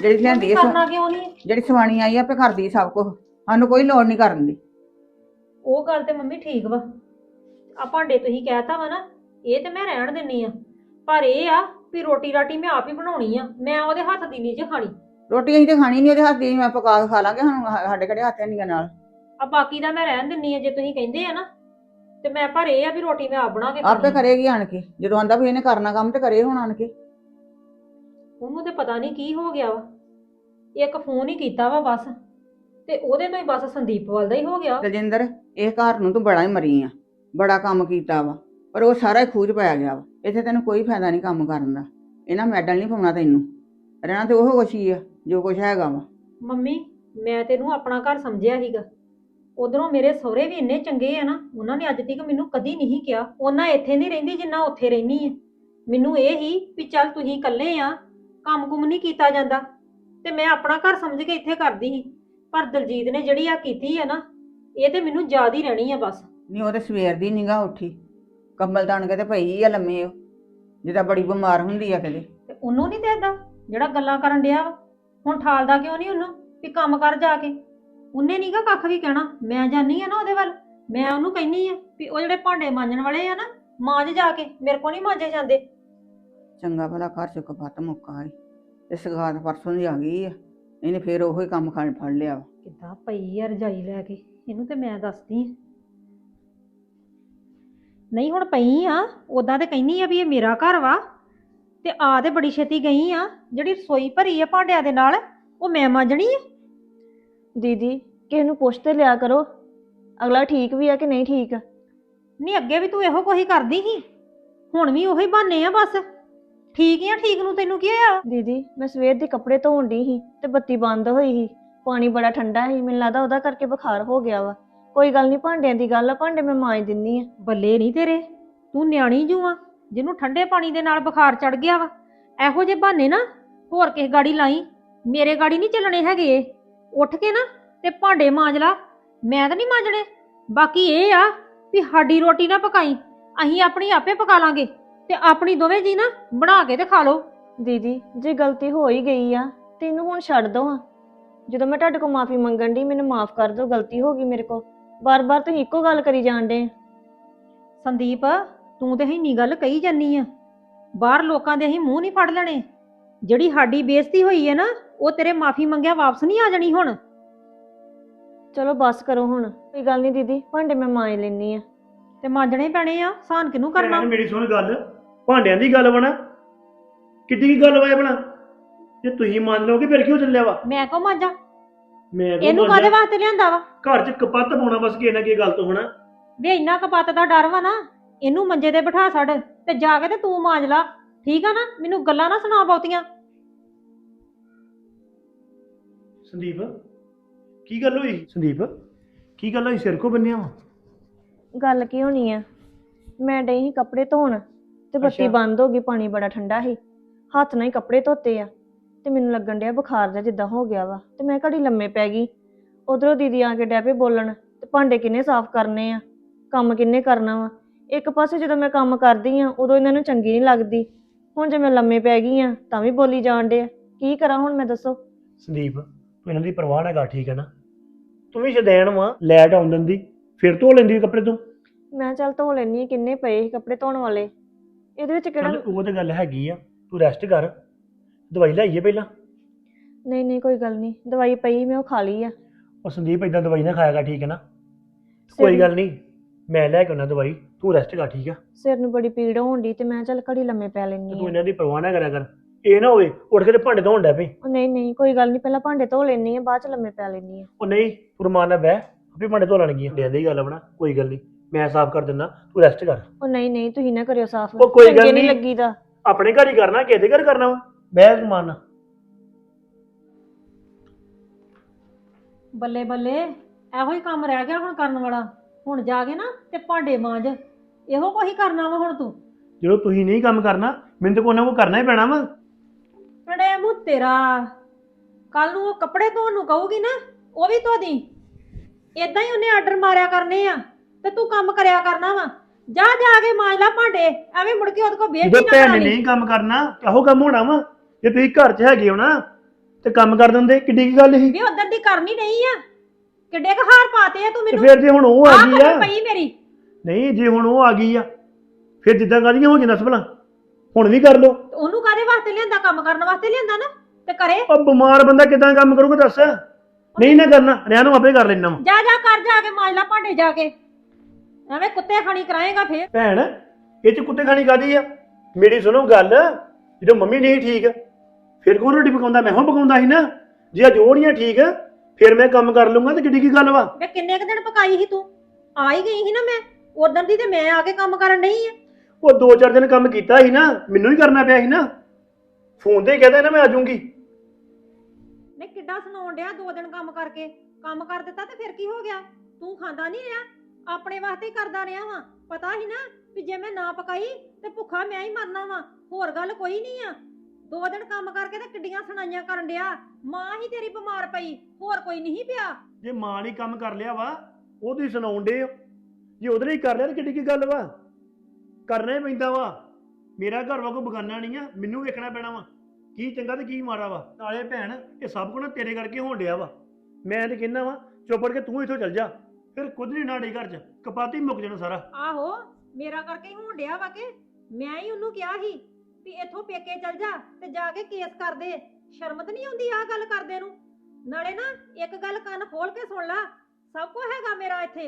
ਜਿਹੜੀ ਲਿਆਂਦੀ ਆ ਕਰਨਾ ਕਿਉਂ ਨਹੀਂ? ਜਿਹੜੀ ਸਵਾਣੀ ਆਈ ਆ ਆਪੇ ਕਰਦੀ ਸਭ ਕੁਝ ਸਾਨੂੰ ਕੋਈ ਲੋੜ ਨਹੀਂ ਕਰਨ ਦੀ। ਉਹ ਗੱਲ ਤੇ ਮੰਮੀ ਠੀਕ ਵਾ। ਆ ਭਾਂਡੇ ਤੁਸੀਂ ਕਹਿਤਾ ਵਾ ਨਾ ਇਹ ਤੇ ਮੈਂ ਰਹਿਣ ਦਿੰਨੀ ਆ। ਪਰ ਇਹ ਆ ਵੀ ਰੋਟੀ ਰਾਟੀ ਮੈਂ ਆਪ ਹੀ ਬਣਾਉਣੀ ਆ। ਮੈਂ ਉਹਦੇ ਹੱਥ ਦੀ ਨਹੀਂ ਜੇ ਖਾਣੀ। ਰੋਟੀ ਅਸੀਂ ਤੇ ਖਾਣੀ ਨਹੀਂ ਉਹਦੇ ਹੱਥ ਦੀ ਮੈਂ ਪਕਾ ਕੇ ਖਾ ਲਾਂਗੇ ਹੁਣ ਸਾਡੇ ਕਿਹੜੇ ਹੱਥ ਨਹੀਂ ਨਾਲ। ਆ ਬਾਕੀ ਦਾ ਮੈਂ ਰਹਿਣ ਦਿੰਨੀ ਆ ਜੇ ਤੁਸੀਂ ਕਹਿੰਦੇ ਆ ਨਾ। ਤੇ ਮੈਂ ਪਰ ਇਹ ਆ ਵੀ ਰੋਟੀ ਮੈਂ ਆਪ ਬਣਾ ਕੇ ਆਪੇ ਖਾਣੀ ਆ। ਕਰੇਗੀ ਆਣ ਕੇ। ਜਦੋਂ ਆਂਦਾ ਵੀ ਇਹਨੇ ਕਰਨਾ ਕੰਮ ਤੇ ਕਰੇ ਹੁਣ ਆਣ ਕੇ। ਉਹਨੂੰ ਤੇ ਪਤਾ ਨਹੀਂ ਕੀ ਹੋ ਗਿਆ ਵਾ। ਇੱਕ ਫੋਨ ਹੀ ਕੀਤਾ ਵਾ ਬਸ ਤੇ ਉਹਦੇ ਤੋਂ ਹੀ ਬਸ ਸੰਦੀਪ ਵੱਲ ਦਾ ਹੀ ਹੋ ਗਿਆ। ਦਲਜਿੰਦਰ ਇਹ ਘਰ ਨੂੰ ਤੂੰ ਬੜਾ ਹੀ ਮਰੀ ਆ ਬੜਾ ਕੰਮ ਕੀਤਾ ਵਾ ਪਰ ਉਹ ਸਾਰਾ ਹੀ ਖੂਜ ਪੈ ਗਿਆ ਵਾ। ਇੱਥੇ ਤੈਨੂੰ ਕੋਈ ਫਾਇਦਾ ਨਹੀਂ ਕੰਮ ਕਰਨ ਦਾ ਇਹਨਾਂ ਮੈਡਲ ਨਹੀਂ ਪਾਉਣਾ ਤੈਨੂੰ। ਰਹਿਣਾ ਤੇ ਉਹ ਕੁਛ ਹੀ ਆ ਜੋ ਕੁਛ ਹੈਗਾ ਵਾ। ਮੰਮੀ ਮੈਂ ਤੈਨੂੰ ਆਪਣਾ ਘਰ ਸਮਝਿਆ ਸੀਗਾ। ਉਧਰੋਂ ਮੇਰੇ ਸਹੁਰੇ ਵੀ ਇੰਨੇ ਚੰਗੇ ਆ ਨਾ ਉਹਨਾਂ ਨੇ ਅੱਜ ਤੱਕ ਮੈਨੂੰ ਕਦੀ ਨਹੀਂ ਕਿਹਾ। ਉਹਨਾਂ ਇੱਥੇ ਨਹੀਂ ਰਹਿੰਦੀ ਜਿੰਨਾ ਉੱਥੇ ਰਹਿਣੀ ਹੈ ਮੈਨੂੰ ਇਹ ਹੀ ਵੀ ਚੱਲ ਤੁਸੀਂ ਇਕੱਲੇ ਆ ਕੰਮ ਕੁਮ ਨਹੀਂ ਕੀਤਾ ਜਾਂਦਾ। ਤੇ ਮੈਂ ਆਪਣਾ ਘਰ ਸਮਝ ਕੇ ਇੱਥੇ ਕਰਦੀ ਸੀ। ਪਰ ਦਲਜੀਤ ਨੇ ਜਿਹੜੀ ਆ ਕੀਤੀ ਹੈ ਨਾ ਇਹ ਤੇ ਮੈਨੂੰ ਯਾਦ ਹੀ ਰਹਿਣੀ ਆ ਬਸ। ਨਹੀਂ ਉਹ ਤੇ ਸਵੇਰ ਦੀ ਨਿਗਾ ਉੱਠੀ। ਕੰਬਲ ਤਾਣ ਕੇ ਤੇ ਪਈ ਆ ਲੰਮੇ ਉਹ। ਜਿੱਦਾਂ ਬੜੀ ਬਿਮਾਰ ਹੁੰਦੀ ਆ ਕਦੇ ਤੇ ਉਹਨੂੰ ਨਹੀਂ ਦੇਦਾ ਜਿਹੜਾ ਗੱਲਾਂ ਕਰਨ ਡਿਆ ਵਾ। ਹੁਣ ਠਾਲਦਾ ਕਿਉਂ ਨਹੀਂ ਉਹਨੂੰ ਵੀ ਕੰਮ ਕਰ ਜਾ ਕੇ। ਉਹਨੇ ਨਹੀਂਗਾ ਕੱਖ ਵੀ ਕਹਿਣਾ। ਮੈਂ ਜਾਨੀ ਆ ਨਾ ਉਹਦੇ ਵੱਲ। ਮੈਂ ਉਹਨੂੰ ਕਹਿਨੀ ਆ ਵੀ ਉਹ ਜਿਹੜੇ ਭਾਂਡੇ ਮਾਂਜਣ ਵਾਲੇ ਆ ਨਾ ਮਾਂਜ ਜਾ ਕੇ। ਮੇਰੇ ਕੋਲ ਨਹੀਂ ਮਾਂਜੇ ਜਾਂਦੇ। ਚੰਗਾ ਭਲਾ ਘਰ ਚ ਕਪੱਤ ਮੁੱਕਾ ਆਈ ਤੇ ਸਗਾਤ ਪਰਸੋਂ ਦੀ ਆ ਗਈ ਆ। ਇਹਨੇ ਫੇਰ ਉਹੋ ਹੀ ਕੰਮ ਖਾਣ ਫੜ ਲਿਆ ਵਾ। ਕਿੱਦਾਂ ਪਈ ਆ ਰਜਾਈ ਲੈ ਕੇ? ਇਹਨੂੰ ਤੇ ਮੈਂ ਦੱਸਦੀ ਆ। ਨਹੀਂ ਹੁਣ ਪਈ ਆ। ਉਦਾਂ ਤੇ ਕਹਿਨੀ ਆ ਵੀ ਇਹ ਮੇਰਾ ਘਰ ਵਾ। ਤੇ ਆ ਤੇ ਬੜੀ ਛੇਤੀ ਗਈ ਆ। ਜਿਹੜੀ ਰਸੋਈ ਭਰੀ ਆ ਭਾਂਡਿਆਂ ਦੇ ਨਾਲ ਉਹ ਮੈਂ ਮਾਂਜਣੀ ਆ। ਦੀਦੀ ਕਿਸੇ ਨੂੰ ਪੁੱਛ ਤੇ ਲਿਆ ਕਰੋ। ਅਗਲਾ ਠੀਕ ਵੀ ਆ ਕਿ ਨਹੀਂ ਠੀਕ ਨਹੀਂ ਅੱਗੇ ਵੀ ਤੂੰ ਇਹੋ ਕੁਛ ਕਰਦੀ ਸੀ। ਹੁਣ ਵੀ ਉਹੀ ਬਹਾਨੇ ਆ ਬਸ। ਠੀਕ ਆ ਠੀਕ ਨੂੰ ਤੈਨੂੰ ਕੀ ਹੋਇਆ? ਦੀਦੀ ਮੈਂ ਸਵੇਰ ਦੇ ਕੱਪੜੇ ਧੋਣ ਡਈ ਸੀ ਤੇ ਬੱਤੀ ਬੰਦ ਹੋਈ ਸੀ। ਪਾਣੀ ਬੜਾ ਠੰਡਾ ਸੀ ਮੈਨੂੰ ਲੱਗਦਾ ਉਹਦਾ ਕਰਕੇ ਬੁਖਾਰ ਹੋ ਗਿਆ ਵਾ। ਕੋਈ ਗੱਲ ਨਹੀਂ ਭਾਂਡਿਆਂ ਦੀ ਗੱਲ ਆ ਭਾਂਡੇ ਮੈਂ ਮਾਂਜ ਦਿੰਨੀ ਆ। ਬੱਲੇ ਨਹੀਂ ਤੇਰੇ ਤੂੰ ਨਿਆਣੀ ਜੂ ਆ ਜਿਹਨੂੰ ਠੰਡੇ ਪਾਣੀ ਦੇ ਨਾਲ ਬੁਖਾਰ ਚੜ ਗਿਆ ਵਾ। ਇਹੋ ਜਿਹੇ ਬਹਾਨੇ ਨਾ ਹੋਰ ਕਿਸੇ ਗਾੜੀ ਲਾਈ? ਮੇਰੇ ਗਾੜੀ ਨਹੀਂ ਚੱਲਣੇ ਹੈਗੇ ਇਹ। ਉੱਠ ਕੇ ਨਾ ਤੇ ਭਾਂਡੇ ਮਾਂਜ ਲਾ। ਮੈਂ ਤਾਂ ਨਹੀਂ ਮਾਂਜਣੇ। ਬਾਕੀ ਇਹ ਆ ਵੀ ਸਾਡੀ ਰੋਟੀ ਨਾ ਪਕਾਈ ਅਸੀਂ ਆਪਣੀ ਆਪੇ ਪਕਾ ਲਾਂਗੇ। ਤੇ ਆਪਣੀ ਦੋਵੇਂ ਜੀ ਨਾ ਬਣਾ ਕੇ ਤੇ ਖਾ ਲਓ। ਦੀਦੀ ਜੇ ਗਲਤੀ ਹੋ ਹੀ ਗਈ ਆ ਤੇ ਇਹਨੂੰ ਹੁਣ ਛੱਡ ਦੋ ਹਾਂ। ਜਦੋਂ ਮੈਂ ਤੁਹਾਡੇ ਕੋਲ ਮਾਫੀ ਮੰਗਣ ਦੀ ਮੈਨੂੰ ਮਾਫ ਕਰ ਦਿਓ ਗਲਤੀ ਹੋ ਗਈ ਮੇਰੇ ਕੋਲ। ਬਾਰ-ਬਾਰ ਤੁਸੀਂ ਇੱਕੋ ਗੱਲ ਕਰੀ ਜਾਂਦੇ ਸੰਦੀਪ ਤੂੰ ਤੇ ਇੰਨੀ ਗੱਲ ਕਹੀ ਜਾਨੀ ਆ। ਬਾਹਰ ਲੋਕਾਂ ਦੇ ਅਸੀਂ ਮੂੰਹ ਨਹੀਂ ਫੜ ਲੈਣੇ। ਜਿਹੜੀ ਸਾਡੀ ਬੇਇੱਜ਼ਤੀ ਹੋਈ ਹੈ ਨਾ ਉਹ ਤੇਰੇ ਮਾਫੀ ਮੰਗਿਆ ਵਾਪਸ ਨਹੀਂ ਆ ਜਾਣੀ ਹੁਣ। ਚਲੋ ਬਸ ਕਰੋ ਹੁਣ। ਕੋਈ ਗੱਲ ਨਹੀਂ ਦੀਦੀ ਭਾਂਡੇ ਮੈਂ ਮਾਂਜ ਲੈਣੀ ਆ। ਤੇ ਮਾਂਜਣੇ ਪੈਣੇ ਆ ਸਾਨ ਕਿਨੂੰ ਕਰਨਾ? ਭੈਣ, ਮੇਰੀ ਸੁਣ ਗੱਲ। ਭਾਂਡਿਆਂ ਦੀ ਗੱਲ ਬਣਾ। ਕਿੱਡੀ ਕੀ ਗੱਲ ਵਾ ਇਹ ਬਣਾ। ਜੇ ਤੁਸੀਂ ਮੰਨ ਲਓਗੇ ਫਿਰ ਕਿਉਂ ਚੱਲਿਆ ਵਾ? ਮੈਂ ਕੋ ਮਾਂਜਾ? ਮੈਂ ਕਿਉਂ ਇਹਨੂੰ ਕਾਦੇ? ਵਾਸਤੇ ਲਿਆਂਦਾ ਵਾ? ਘਰ 'ਚ ਕਪੱਤ ਪਾਉਣਾ ਬਸ ਕਿਸੇ ਨਾ ਕਿਸੇ ਗੱਲ ਤੋਂ ਹੋਣਾ। ਵੇ ਇੰਨਾ ਕਪੱਤ ਦਾ ਡਰ ਵਾ ਨਾ ਇਹਨੂੰ ਮੰਜੇ ਤੇ ਬਿਠਾ ਛੱਡ ਤੇ ਜਾ ਕੇ ਤੇ ਤੂੰ ਮਾਂਜ ਲਾ। ਠੀਕ ਆ ਨਾ? ਮੈਨੂੰ ਗੱਲਾਂ ਨਾ ਸੁਣਾ ਬਹੁਤੀਆਂ। ਸੰਦੀਪ ਕੀ ਗੱਲ ਹੋਈ? ਸੰਦੀਪ ਕੀ ਗੱਲ ਹੋਈ? ਸਿਰ ਕੋ ਬੰਨਿਆ ਵਾ? ਗੱਲ ਕੀ ਹੋਣੀ ਆ? ਮੈਂ ਡਈ ਸੀ ਕੱਪੜੇ ਧੋਣ। ਤੇ ਬੱਤੀ ਅੱਛਾ। ਬੰਦ ਹੋ ਗਈ ਪਾਣੀ ਬੜਾ ਠੰਡਾ ਸੀ। ਹੱਥ ਨਾਲ ਹੀ ਕੱਪੜੇ ਧੋਤੇ ਆ ਤੇ ਮੈਨੂੰ ਲੱਗਣ ਡਿਆ ਬੁਖਾਰ ਜਿਹਾ ਜਿੱਦਾਂ ਹੋ ਗਿਆ ਵਾ ਤੇ ਮੈਂ ਘੜੀ ਲੰਮੇ ਪੈ ਗਈ। ਉਧਰੋਂ ਦੀਦੀ ਆ ਕੇ ਡੈ ਬੋਲਣ ਤੇ ਭਾਂਡੇ ਕਿੰਨੇ ਸਾਫ਼ ਕਰਨੇ ਆ ਕੰਮ ਕਿੰਨੇ ਕਰਨਾ ਵਾ। ਇੱਕ ਪਾਸੇ ਜਦੋਂ ਮੈਂ ਕੰਮ ਕਰਦੀ ਆ ਉਦੋਂ ਇਹਨਾਂ ਨੂੰ ਚੰਗੀ ਨਹੀਂ ਲੱਗਦੀ। ਹੁਣ ਜੇ ਮੈਂ ਲੰਮੇ ਪੈ ਗਈ ਆ ਤਾਂ ਵੀ ਬੋਲੀ ਜਾਣ ਡੇ ਆ ਕੀ ਕਰਾਂ ਹੁਣ ਮੈਂ ਦੱਸੋ? ਸੰਦੀਪ ਤੂੰ ਇਹਨਾਂ ਦੀ ਪਰਵਾਹ ਨਾ ਕਰ ਠੀਕ ਹੈ ਨਾ? ਤੂੰ ਵੀ ਸ਼ਦੈਣ ਵਾ ਲੈਟ ਆਉਣ ਦਿੰਦੀ ਫਿਰ ਧੋ ਲੈਂਦੀ ਕੱਪੜੇ ਤੂੰ। ਮੈਂ ਚੱਲ ਧੋ ਲੈਣੀ ਕਿੰਨੇ ਪਏ ਸੀ ਕੱਪੜੇ ਧੋਣ ਵਾਲੇ? ਇਹਦੇ ਵਿੱਚ ਕਿਹੜਾ ਚੱਲ ਉਹ ਤੇ ਗੱਲ ਹੈਗੀ ਆ ਤੂੰ ਰੈਸਟ ਕਰ। ਦਵਾਈ ਲਿਆਈਏ ਪਹਿਲਾਂ? ਨਹੀਂ ਨਹੀਂ ਕੋਈ ਗੱਲ ਨਹੀਂ। ਦਵਾਈ ਪਈ ਮੈਂ ਉਹ ਖਾ ਲਈ ਆ। ਉਹ ਸੰਦੀਪ ਇਦਾਂ ਦਵਾਈ ਨਾ ਖਾਇਆ ਕਰ ਠੀਕ ਹੈ ਨਾ? ਕੋਈ ਗੱਲ ਨਹੀਂ ਮੈਂ ਲੈ ਕੇ ਆਉਣਾ ਦਵਾਈ ਤੂੰ ਰੈਸਟ ਕਰ ਠੀਕ ਆ? ਸਿਰ ਨੂੰ ਬੜੀ ਪੀੜ ਹੋਣ ਦੀ ਤੇ ਮੈਂ ਚੱਲ ਘੜੀ ਲੰਮੇ ਪੈ ਤੇ ਲੈਣੀ ਤੂੰ ਆ ਇਹਨਾਂ ਦੀ ਪਰਵਾਹ ਨਾ ਕਰਿਆ ਕਰ। ਇਹ ਨਾ ਹੋਵੇ ਉੱਠ ਕੇ ਤੇ ਭਾਂਡੇ ਧੋਣ ਡੈ ਪਈ। ਉਹ ਨਹੀਂ ਨਹੀਂ ਕੋਈ ਗੱਲ ਨਹੀਂ ਪਹਿਲਾਂ ਭਾਂਡੇ ਧੋ ਲੈਣੀ ਆ ਬਾਅਦ ਚ ਲੰਮੇ ਪੈ ਲੈਣੀ ਆ। ਉਹ ਨਹੀਂ ਤੂੰ ਰਮਾਨ ਨਾਲ ਬਹਿ ਆਪੇ ਭਾਂਡੇ ਧੋ ਲੈਣਗੀਆਂ। ਦੇ ਦੀ ਗੱਲ ਆਪਣਾ ਕੋਈ ਗੱਲ ਨਹੀਂ। ਮੈਂ ਸਾਫ਼ ਕਰ ਦਿੰਦਾ ਤੂੰ ਰੈਸਟ ਕਰ। ਉਹ ਨਹੀਂ ਨਹੀਂ ਤੁਸੀਂ ਨਾ ਕਰਿਓ ਸਾਫ਼। ਉਹ ਕੋਈ ਗੱਲ ਚੰਗੇ ਨਹੀਂ। ਲੱਗੀਦਾ। ਆਪਣੇ ਘਰ ਹੀ ਕਰਨਾ ਕਿਹਦੇ ਘਰ ਕਰਨਾ ਵਾ। ਬਹਿ ਨਾਲ ਬੱਲੇ ਬੱਲੇ ਇਹੋ ਹੀ ਕੰਮ ਰਹਿ ਗਿਆ ਹੁਣ ਕਰਨ ਵਾਲਾ। ਹੁਣ ਜਾ ਕੇ ਨਾ ਤੇ ਭਾਂਡੇ ਮਾਂਜ। ਇਹੋ ਕੁਛ ਕਰਨਾ ਵਾ ਹੁਣ ਤੂੰ। ਜਦੋਂ ਤੁਸੀਂ ਨਹੀਂ ਕੰਮ ਕਰਨਾ ਮੈਨੂੰ ਤਾਂ ਕੋਈ ਨਾ ਕੋਈ ਕਰਨਾ ਹੀ ਪੈਣਾ ਵਾ। ਪੜੇ ਮੂੰ ਤੇਰਾ। ਕੱਲ ਨੂੰ ਉਹ ਕੱਪੜੇ ਧੋਣ ਨੂੰ ਕਹੂਗੀ ਨਾ ਉਹ ਵੀ ਧੋ ਦੀ। ਇਦਾਂ ਹੀ ਉਹਨੇ ਆਰਡਰ ਮਾਰਿਆ ਕਰਨੇ ਆ। ਤੇ ਤੂੰ ਕੰਮ ਕਰਿਆ ਕਰਨਾ ਵਾ। ਜਾ ਜਾ ਕੇ ਮਾਂਜ ਲੈ ਭਾਂਡੇ ਐਵੇਂ ਮੁੜ ਕੇ ਉਹਦੇ ਕੋਲ ਬੇਇੱਜ਼ਤੀ ਜਦੋਂ ਨਾ ਭੈਣ ਨਹੀਂ ਕੰਮ ਕਰਨਾ ਇਹੋ ਕੰਮ ਹੋਣਾ ਵਾ। ਜੇ ਤੁਸੀਂ ਘਰ 'ਚ ਹੈਗੇ ਹੋ ਨਾ ਤੇ ਕੰਮ ਕਰ ਦਿੰਦੇ ਕਿੱਡੀ ਕੀ ਗੱਲ ਸੀ? ਵੀ ਉਧਰ ਦੀ ਕਰਨੀ ਨਹੀਂ ਆ। ਕਿੱਡੇ ਕੁ ਹਾਰ ਪਾਤੇ ਆ ਤੂੰ ਤੇ ਮੈਨੂੰ। ਫਿਰ ਜੇ ਹੁਣ ਉਹ ਆ ਆਹ ਗਈ ਖਬਰ ਆ। ਪਈ ਮੇਰੀ। ਨਹੀਂ ਜੇ ਹੁਣ ਉਹ ਆ ਗਈ ਆ ਫਿਰ ਜਿੱਦਾਂ ਗਾਲੀਆਂ ਹੋ ਜਾਣਾ ਭਲਾ ਹੁਣ ਵੀ ਕਰ ਲੋ ਤੇ ਉਹਨੂੰ ਕਾਦੇ ਵਾਸਤੇ ਲਿਆਂਦਾ? ਕੰਮ ਕਰਨ ਵਾਸਤੇ ਲਿਆਂਦਾ ਨਾ ਤੇ ਕਰੇ। ਉਹ ਬਿਮਾਰ ਬੰਦਾ ਕਿਦਾਂ ਕੰਮ ਕਰੂਗਾ ਦੱਸ? ਨਹੀਂ ਨਾ ਕਰਨਾ ਰਿਆ ਨੂੰ ਆਪੇ ਕਰ ਲੈਣਾ ਵਾ। ਜਾ ਜਾ ਕਰ ਜਾ ਕੇ ਮਾਂਜ ਲੈ ਭਾਂਡੇ ਜਾ ਕੇ। ਐਵੇਂ ਕੁੱਤੇ ਖਾਣੀ ਕਰਾਏਗਾ ਫੇਰ? ਭੈਣ ਇਹ ਚ ਕੁੱਤੇ ਖਾਣੀ ਕਾਦੀ ਆ? ਮੇਰੀ ਸੁਣੋ ਗੱਲ ਜਦੋਂ ਮੰਮੀ ਨਹੀਂ ਠੀਕ ਫਿਰ ਕੌਣ ਰੋਟੀ ਪਕਾਉਂਦਾ? ਮੈਂ ਹਾਂ ਪਕਾਉਂਦਾ ਸੀ ਨਾ। ਜੇ ਅੱਜ ਉਹ ਨਹੀਂ ਆ ਠੀਕ ਫਿਰ ਮੈਂ ਕੰਮ ਕਰ ਲੂੰਗਾ ਤੇ ਕਿੱਡੀ ਕੀ ਗੱਲ ਵਾ? ਵੇ ਕਿੰਨੇ ਕੁ ਦਿਨ ਪਕਾਈ ਸੀ ਤੂੰ? ਆ ਹੀ ਗਈ ਸੀ ਨਾ ਮੈਂ। ਉਦੋਂ ਦੀ ਤੇ ਮੈਂ ਆ ਕੇ ਕੰਮ ਕਰਨ ਨਹੀਂ ਆ। ਉਹ ਦੋ ਚਾਰ ਦਿਨ ਕੰਮ ਕੀਤਾ ਸੀ ਨਾ ਮੈਨੂੰ ਹੀ ਕਰਨਾ ਪਿਆ ਸੀ ਨਾ। ਫੋਨ ਤੇ ਕਹਦਾ ਨਾ ਮੈਂ ਆ ਜਾਊਂਗੀ। ਨੇ ਕਿੱਡਾ ਸੁਣਾਉਣ ਡਿਆ ਦੋ ਦਿਨ ਕੰਮ ਕਰਕੇ? ਕੰਮ ਕਰ ਦਿੱਤਾ ਤੇ ਫਿਰ ਕੀ ਹੋ ਗਿਆ? ਤੂੰ ਖਾਂਦਾ ਨਹੀਂ ਰਿਹਾ? ਆਪਣੇ ਵਾਸਤੇ ਹੀ ਕਰਦਾ ਰਿਹਾ ਵਾਂ। ਪਤਾ ਹੀ ਨਾ ਵੀ ਜੇ ਮੈਂ ਨਾ ਪਕਾਈ ਤੇ ਭੁੱਖਾ ਮੈਂ ਹੀ ਮਰਨਾ ਵਾਂ। ਹੋਰ ਗੱਲ ਕੋਈ ਨਹੀਂ ਆ। ਦੋ ਦਿਨ ਕੰਮ ਕਰਕੇ ਤੇ ਕਿੱਡੀਆਂ ਸੁਣਾਈਆਂ ਕਰਨ ਡਿਆ। ਮਾਂ ਹੀ ਤੇਰੀ ਬਿਮਾਰ ਪਈ, ਹੋਰ ਕੋਈ ਨਹੀਂ ਪਿਆ। ਜੇ ਮਾਂ ਨੇ ਕੰਮ ਕਰ ਲਿਆ ਵਾ ਉਹ ਸੁਣਾਉਣ ਦੇ ਜੇ ਉਹਦੇ ਨੇ ਕਰ ਲਿਆ ਤਾਂ ਕਿੱਡੀ ਕੀ ਗੱਲ ਵਾ? ਕਰਨਾ ਹੀ ਪੈਂਦਾ ਵਾ। ਮੇਰਾ ਘਰ ਵਾ ਕੋਈ ਬਗਾਨਾ ਨਹੀਂ ਆ, ਮੈਨੂੰ ਵੇਖਣਾ ਪੈਣਾ ਵਾ। ਕੀ ਚੰਗਾ ਤੇ ਕੀ ਮਾੜਾ ਵਾ। ਨਾਲੇ ਭੈਣ, ਇਹ ਸਭ ਕੁਝ ਨਾ ਤੇਰੇ ਕਰਕੇ ਹੋਣ ਡਿਆ ਵਾ। ਮੈਂ ਤੇ ਕਹਿੰਦਾ ਵਾ, ਚੁੱਪ ਕਰਕੇ ਤੂੰ ਇੱਥੋਂ ਚੱਲ ਜਾ। ਫਿਰ ਕੁਝ ਨਹੀਂ ਨਾੜੇ ਘਰ ਚ ਕਪਾਤੀ ਮੁੱਕ ਜਾਣਾ ਸਾਰਾ। ਆਹੋ ਮੇਰਾ ਕਰਕੇ ਹੀ ਹੋਣ ਡਿਆ ਵਾ ਕਿ ਮੈਂ ਹੀ ਉਹਨੂੰ ਕਿਹਾ ਸੀ ਵੀ ਇੱਥੋਂ ਪੇਕੇ ਚੱਲ ਜਾ ਤੇ ਜਾ ਕੇ ਕੇਸ ਕਰ ਦੇ। ਸ਼ਰਮ ਤਾਂ ਨਹੀਂ ਆਉਂਦੀ ਆਹ ਗੱਲ ਕਰਦੇ ਨੂੰ? ਨਾਲੇ ਨਾ ਇੱਕ ਗੱਲ ਕੰਨ ਖੋਲ ਕੇ ਸੁਣ ਲੈ। ਸਭ ਕੁਝ ਹੈਗਾ ਮੇਰਾ ਇੱਥੇ।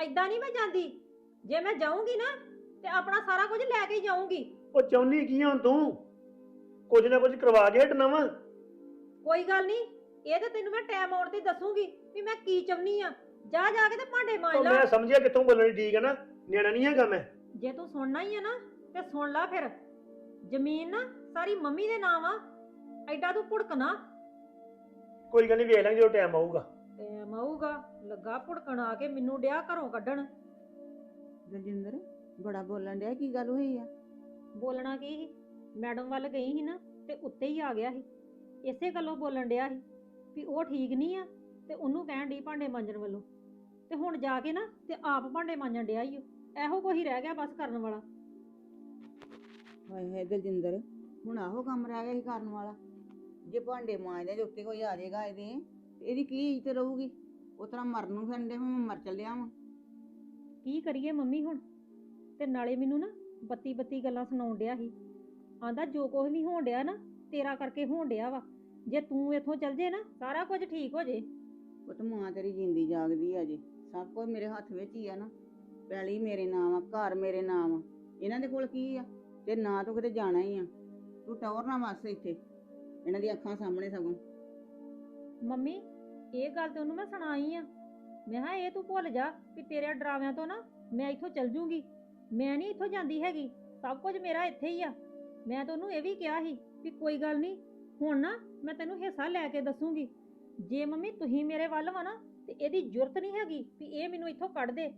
ਐਦਾਂ ਨਹੀਂ ਮੈਂ ਜਾਂਦੀ। ਜੇ ਮੈਂ ਜਾਊਂਗੀ ਨਾ ਤੇ ਆਪਣਾ ਸਾਰਾ ਕੁਝ ਲੈ ਕੇ ਹੀ ਜਾਊਂਗੀ। ਉਹ ਚਾਹੁੰਦੀ ਕੀ ਆ ਹੁਣ ਤੂੰ? ਕੁਝ ਨਾ ਕੁਝ ਕਰਵਾ ਕੇ ਹਟਣਾ ਵਾ। ਕੋਈ ਗੱਲ ਨਹੀਂ ਇਹ ਤਾਂ ਤੈਨੂੰ ਮੈਂ ਟਾਈਮ ਆਉਣ ਤੇ ਦੱਸੂਗੀ ਵੀ ਮੈਂ ਕੀ ਚਾਹੁੰਨੀ ਆ। ਜਾ ਜਾ ਕੇ ਤੇ ਭਾਂਡੇ ਮਾਂਜ ਲੈ। ਮੈਂ ਸਮਝਿਆ ਕਿੱਥੋਂ ਬੋਲਣੀ ਠੀਕ ਹੈ ਨਾ? ਨਿਆਣਾ ਨਹੀਂ ਹੈਗਾ ਮੈਂ। ਜੇ ਤੂੰ ਸੁਣਨਾ ਹੀ ਹੈ ਨਾ ਤੇ ਸੁਣ ਲੈ ਫਿਰ। ਜ਼ਮੀਨ ਨਾ ਸਾਰੀ ਮੰਮੀ ਦੇ ਨਾਮ ਆ। ਐਡਾ ਤੂੰ ਭੁੜਕਣਾ ਕੋਈ ਗੱਲ ਨਹੀਂ ਵੇਖ ਲਾਂਗੇ ਜਦੋਂ ਟਾਈਮ ਆਊਗਾ। ਟਾਈਮ ਆਊਗਾ ਲੱਗਾ ਭੁੜਕਣ ਆ ਕੇ ਮੈਨੂੰ ਡਿਆ ਘਰੋਂ ਕੱਢਣ। ਦਲਜਿੰਦਰ ਬੜਾ ਬੋਲਣ ਡਿਆ ਕੀ ਗੱਲ ਹੋਈ ਆ? ਬੋਲਣਾ ਕੀ ਸੀ? ਮੈਡਮ ਵੱਲ ਗਈ ਸੀ ਨਾ ਤੇ ਉੱਤੇ ਹੀ ਆ ਗਿਆ ਸੀ। ਇਸੇ ਗੱਲੋਂ ਬੋਲਣ ਡਿਆ ਸੀ ਵੀ ਉਹ ਠੀਕ ਨਹੀਂ ਆ ਤੇ ਉਹਨੂੰ ਕਹਿਣ ਡਈ ਭਾਂਡੇ ਮਾਂਜਣ ਵੱਲੋਂ। ਤੇ ਹੁਣ ਜਾ ਕੇ ਨਾ ਤੇ ਆਪ ਭਾਂਡੇ ਮਾਂਜਣ ਡਿਆ ਈ ਓ। ਇਹੋ ਕੋਈ ਰਹਿ ਗਿਆ ਬਸ ਕਰਨ ਵਾਲਾ। ਹਾਏ ਹਾਏ ਦਲਜਿੰਦਰ ਹੁਣ ਆਹੋ ਕੰਮ ਰਹਿ ਗਿਆ ਸੀ ਕਰਨ ਵਾਲਾ। ਜੇ ਭਾਂਡੇ ਮਾਂਜਦੇ ਦੇ ਉੱਤੇ ਕੋਈ ਆ ਜਾਏਗਾ ਇਹਦੇ ਤੇ ਇਹਦੀ ਕੀ ਇੱਜ਼ਤ ਰਹੂਗੀ? ਉਹ ਤਰ੍ਹਾਂ ਮਰਨ ਨੂੰ ਫਿਰਦੇ ਮੈਂ ਮਰ ਚੱਲਿਆ ਵਾਂ। ਕੀ ਕਰੀਏ ਮੰਮੀ ਹੁਣ? ਤੇ ਨਾਲੇ ਮੈਨੂੰ ਨਾ ਬੱਤੀ ਬੱਤੀ ਗੱਲਾਂ ਸੁਣਾਉਣ ਡਿਆ ਸੀ। ਆਂਦਾ ਜੋ ਕੁਝ ਵੀ ਹੋਣ ਡਿਆ ਨਾ ਤੇਰਾ ਕਰਕੇ ਹੋਣ ਡਿਆ ਵਾ। ਜੇ ਤੂੰ ਇੱਥੋਂ ਚੱਲ ਜੇ ਨਾ ਸਾਰਾ ਕੁਝ ਠੀਕ ਹੋ ਜੇ। ਉਹ ਤਾਂ ਮਾਂ ਤੇਰੀ ਜਿੰਦੀ ਜਾਗਦੀ ਆ ਜੇ ਸਭ ਕੁਝ ਮੇਰੇ ਹੱਥ ਵਿੱਚ ਹੀ ਆ ਨਾ। ਪੈਲੀ ਮੇਰੇ ਨਾਮ ਆ, ਘਰ ਮੇਰੇ ਨਾਮ ਆ। ਇਹਨਾਂ ਦੇ ਕੋਲ ਕੀ ਆ? ਤੇ ਨਾ ਤੂੰ ਕਿਤੇ ਜਾਣਾ ਹੀ ਆ। ਤੂੰ ਟੌਰ ਨਾ ਵਸ ਇੱਥੇ। ਇਹਨਾਂ ਦੀ ਅੱਖਾਂ ਸਾਹਮਣੇ ਸਗੋਂ। ਮੰਮੀ, ਇਹ ਗੱਲ ਤੇ ਉਹਨੂੰ ਮੈਂ ਸੁਣਾਈ ਆ। ਮੈਂ ਕਿਹਾ, ਇਹ ਤੂੰ ਭੁੱਲ ਜਾ ਵੀ ਤੇਰੇ ਡਰਾਵਿਆਂ ਤੋਂ ਨਾ ਮੈਂ ਇੱਥੋਂ ਚੱਲ ਜੂੰਗੀ। ਮੈਂ ਨਹੀਂ ਇੱਥੋਂ ਜਾਂਦੀ ਹੈਗੀ। ਸਭ ਕੁਝ ਮੇਰਾ ਇੱਥੇ ਹੀ ਆ। ਮੈਂ ਤਾਂ ਉਹਨੂੰ ਇਹ ਵੀ ਕਿਹਾ ਸੀ ਵੀ ਕੋਈ ਗੱਲ ਨਹੀਂ, ਹੁਣ ਨਾ ਮੈਂ ਤੈਨੂੰ ਹਿੱਸਾ ਲੈ ਕੇ ਦੱਸੂਗੀ। ਜੇ ਮੰਮੀ ਤੁਸੀਂ ਮੇਰੇ ਵੱਲ ਵਾ ਨਾ ਤੇ ਇਹਦੀ ਜ਼ਰੂਰਤ ਨਹੀਂ ਹੈਗੀ ਵੀ ਇਹ ਮੈਨੂੰ ਇੱਥੋਂ ਕੱਢ ਦੇ।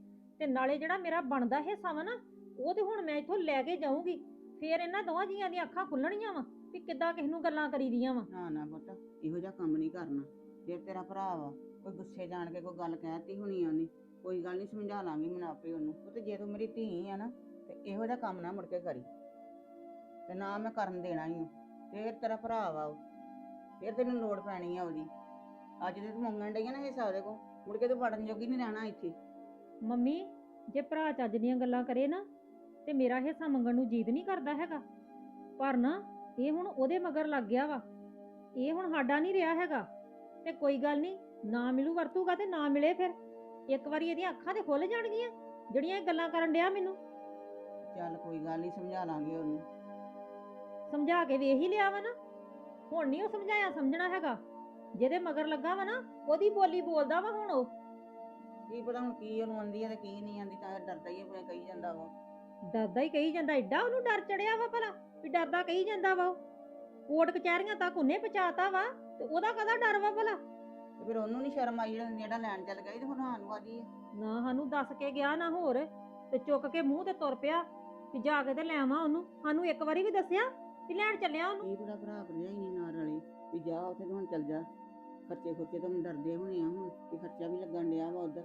ਤੇ ਨਾਲੇ ਜਿਹੜਾ ਮੇਰਾ ਬਣਦਾ ਹਿੱਸਾ ਵਾ ਨਾ, ਉਹ ਤੇ ਹੁਣ ਮੈਂ ਇੱਥੋਂ ਲੈ ਕੇ ਜਾਊਂਗੀ। ਫੇਰ ਇਹਨਾਂ ਦੋਵਾਂ ਜੀਆਂ ਦੀਆਂ ਅੱਖਾਂ ਖੁੱਲਣੀਆਂ ਵਾ ਵੀ ਕਿੱਦਾਂ ਕਿਸ ਨੂੰ ਗੱਲਾਂ ਕਰੀਦੀਆਂ ਵਾ। ਨਾ ਨਾ ਪੁੱਤ, ਇਹੋ ਜਿਹਾ ਕੰਮ ਨਹੀਂ ਕਰਨਾ। ਜੇ ਤੇਰਾ ਭਰਾ ਵਾ, ਕੋਈ ਗੁੱਸੇ ਜਾਣ ਕੇ ਕੋਈ ਗੱਲ ਕਹਿਤੀ ਹੋਣੀ ਆ ਉਹਨੇ, ਕੋਈ ਗੱਲ ਨਹੀਂ ਸਮਝਾ ਲਾਂਗੀ ਮੈਂ ਆਪੇ ਉਹਨੂੰ। ਉਹ ਤੇ ਜੇ ਤੂੰ ਮੇਰੀ ਧੀ ਆ ਨਾ, ਤੇ ਇਹੋ ਜਿਹਾ ਕੰਮ ਨਾ ਮੁੜ ਕੇ ਕਰੀ। ਤੇ ਨਾ ਮੈਂ ਕਰਨ ਦੇਣਾ ਹੀ ਫੇਰ ਤੇਰਾ ਭਰਾ ਵਾ ਉਹ। ਫੇਰ ਤੈਨੂੰ ਲੋੜ ਪੈਣੀ ਆ ਉਹਦੀ। ਅੱਜ ਤੇ ਤੂੰ ਮੰਗਣ ਡਈ ਆ ਨਾ ਹਿੱਸਾ ਉਹਦੇ ਕੋ ਮੁੜ ਕੇ ਤੂੰ ਵੜਨ ਜੋਗੀ ਨਹੀਂ ਰਹਿਣਾ ਇੱਥੇ। ਮੰਮੀ ਜੇ ਭਰਾ ਚੱਜ ਦੀਆਂ ਗੱਲਾਂ ਕਰੇ ਨਾ ਤੇ ਮੇਰਾ ਹਿੱਸਾ ਮੰਗਣ ਨੂੰ ਜੀਦ ਨਹੀਂ ਕਰਦਾ ਹੈਗਾ। ਪਰ ਨਾ ਇਹ ਹੁਣ ਉਹਦੇ ਮਗਰ ਲੱਗ ਗਿਆ ਵਾ। ਇਹ ਹੁਣ ਸਾਡਾ ਨਹੀਂ ਰਿਹਾ ਹੈਗਾ। ਤੇ ਕੋਈ ਗੱਲ ਨਹੀਂ ਨਾ ਮਿਲੂ ਵਰਤੂਗਾ ਤੇ ਨਾ ਮਿਲੇ ਫਿਰ। ਇੱਕ ਵਾਰੀ ਇਹਦੀਆਂ ਅੱਖਾਂ ਤੇ ਖੁੱਲ ਜਾਣਗੀਆਂ ਜਿਹੜੀਆਂ ਇਹ ਗੱਲਾਂ ਕਰਨ ਡਿਆ ਮੈਨੂੰ। ਚੱਲ ਕੋਈ ਗੱਲ ਨਹੀਂ ਸਮਝਾ ਲਾਂਗੇ ਉਹਨੂੰ। ਸਮਝਾ ਕੇ ਵੇਖ ਹੀ ਲਿਆ ਵਾ ਨਾ। ਹੁਣ ਨਹੀਂ ਉਹ ਸਮਝਾਇਆ ਸਮਝਣਾ ਹੈਗਾ। ਜਿਹਦੇ ਮਗਰ ਲੱਗਾ ਵਾ ਨਾ ਉਹਦੀ ਬੋਲੀ ਬੋਲਦਾ ਵਾ ਹੁਣ ਉਹ। ਕੀ ਪਤਾ ਹੁਣ ਕੀ ਉਹਨੂੰ ਆਂਦੀ ਆ ਤੇ ਕੀ ਨਹੀਂ ਆਂਦੀ ਤਾਂ ਡਰਦਾ ਹੀ ਆਪਣੇ ਕਹੀ ਜਾਂਦਾ ਵਾ। ਡਰਦਾ ਹੀ ਕਹੀ ਜਾਂਦਾ ਐਡਾ ਉਹਨੂੰ ਡਰ ਚੜਿਆ ਵਾ ਭਲਾ ਵੀ ਡਰਦਾ ਕਹੀ ਜਾਂਦਾ ਵਾ ਉਹ। ਕੋਰਟ ਕਚਹਿਰੀਆਂ ਤੱਕ ਉਹਨੇ ਪਹੁੰਚਾਤਾ ਵਾ ਤੇ ਉਹਦਾ ਕਦਾ ਡਰ ਵਾ ਭਲਾ? ਤੇ ਫਿਰ ਉਹਨੂੰ ਨਹੀਂ ਸ਼ਰਮ ਆਈ ਜਿਹੜਾ ਜਿਹੜਾ ਲੈਣ ਚੱਲ ਸੀ ਤੇ ਹੁਣ ਸਾਨੂੰ ਆਦੀ ਨਾ ਸਾਨੂੰ ਦੱਸ ਕੇ ਗਿਆ ਨਾ ਹੋਰ ਤੇ ਚੁੱਕ ਕੇ ਮੂੰਹ ਤੇ ਤੁਰ ਪਿਆ ਵੀ ਜਾ ਕੇ ਤੇ ਲੈ ਆਵਾਂ ਉਹਨੂੰ। ਸਾਨੂੰ ਇੱਕ ਵਾਰੀ ਵੀ ਦੱਸਿਆ ਵੀ ਲੈਣ ਚੱਲਿਆ ਉਹਨੂੰ। ਕੀ ਪਤਾ ਭਰਾ ਭਰਜਾਈ ਨਹੀਂ ਨਾਲ ਰਲੇ ਵੀ ਜਾ ਉੱਥੇ ਤੂੰ ਹੁਣ ਚੱਲ ਜਾ। ਖਰਚੇ ਖੁਰਚੇ ਤੋਂ ਡਰਦੇ ਹੋਣੇ ਆ ਹੁਣ ਕਿ ਖਰਚਾ ਵੀ ਲੱਗਣ ਡਿਆ ਵਾ ਉਧਰ।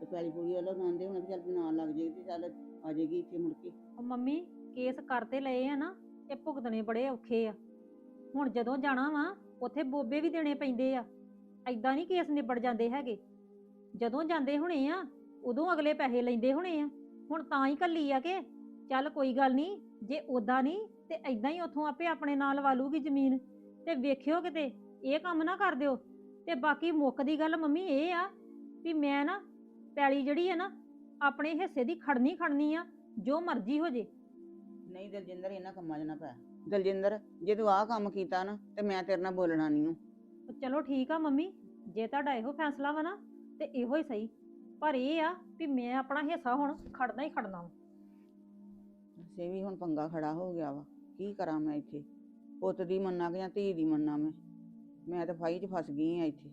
ਤੇ ਪੈਲੀ ਪੂਰੀ ਵਾਲਾ ਰੋਂਦੇ ਹੁਣ ਚੱਲ ਵੀ ਲੱਗ ਜਾਏਗੀ ਤੇ ਚੱਲ ਆ ਜਾਏਗੀ ਇੱਥੇ ਮੁੜ ਕੇ। ਉਹ ਮੰਮੀ, ਕੇਸ ਕਰਤੇ ਲਏ ਆ ਨਾ ਇਹ ਭੁਗਤਣੇ ਬੜੇ ਔਖੇ ਆ। ਹੁਣ ਜਦੋਂ ਜਾਣਾ ਵਾ, ਉੱਥੇ ਬੋਬੇ ਵੀ ਦੇਣੇ ਪੈਂਦੇ ਆ। ਐਦਾਂ ਨਹੀਂ ਕੇਸ ਨਿਬੜ ਜਾਂਦੇ ਹੈਗੇ। ਜਦੋਂ ਜਾਂਦੇ ਹੋਣੇ ਆ, ਉਦੋਂ ਅਗਲੇ ਪੈਸੇ ਲੈਂਦੇ ਹੋਣੇ ਆ। ਹੁਣ ਤਾਂ ਹੀ ਕੱਲੀ ਆ ਕਿ, ਚੱਲ ਕੋਈ ਗੱਲ ਨਹੀਂ ਜੇ ਉਦਾਂ ਨਹੀਂ ਤੇ ਐਦਾਂ ਹੀ ਉੱਥੋਂ ਆਪੇ ਆਪਣੇ ਨਾਲ ਵਾਲੂਗੀ ਜ਼ਮੀਨ। ਤੇ ਵੇਖਿਓ ਕਿਤੇ ਇਹ ਕੰਮ ਨਾ ਕਰ ਦਿਓ। ਤੇ ਬਾਕੀ ਮੁੱਕ ਦੀ ਗੱਲ ਮੰਮੀ ਇਹ ਆ ਵੀ ਮੈਂ ਨਾ ਪੈਲੀ ਜਿਹੜੀ ਆ ਨਾ ਆਪਣੇ ਹਿੱਸੇ ਦੀ ਖੜਨੀ ਖੜਨੀ ਆ ਜੋ ਮਰਜ਼ੀ ਹੋ ਜੇ। ਨਹੀਂ ਦਲਜਿੰਦਰ ਇਹਨਾਂ ਕੰਮਾਂ 'ਚ ਨਾ ਪੈ। ਦਲਜਿੰਦਰ ਜੇ ਤੂੰ ਆਹ ਕੰਮ ਕੀਤਾ ਨਾ ਤੇ ਮੈਂ ਤੇਰੇ ਨਾਲ ਬੋਲਣਾ ਨਹੀਂ ਉਹ ਚਲੋ ਠੀਕ ਆ ਮੰਮੀ ਜੇ ਤੁਹਾਡਾ ਇਹੋ ਫੈਸਲਾ ਵਾ ਨਾ ਤੇ ਇਹੋ ਹੀ ਸਹੀ। ਪਰ ਇਹ ਆ ਵੀ ਮੈਂ ਆਪਣਾ ਹਿੱਸਾ ਹੁਣ ਖੜਨਾ ਹੀ ਖੜਨਾ ਵਾ। ਸੇ ਵੀ ਹੁਣ ਪੰਗਾ ਖੜਾ ਹੋ ਗਿਆ ਵਾ। ਕੀ ਕਰਾਂ ਮੈਂ ਇੱਥੇ? ਪੁੱਤ ਦੀ ਮੰਨਾ ਕਿ ਜਾਂ ਧੀ ਦੀ ਮੰਨਾ ਮੈਂ? ਮੈਂ ਤਾਂ ਫਾਈ 'ਚ ਫਸ ਗਈ ਆ ਇੱਥੇ।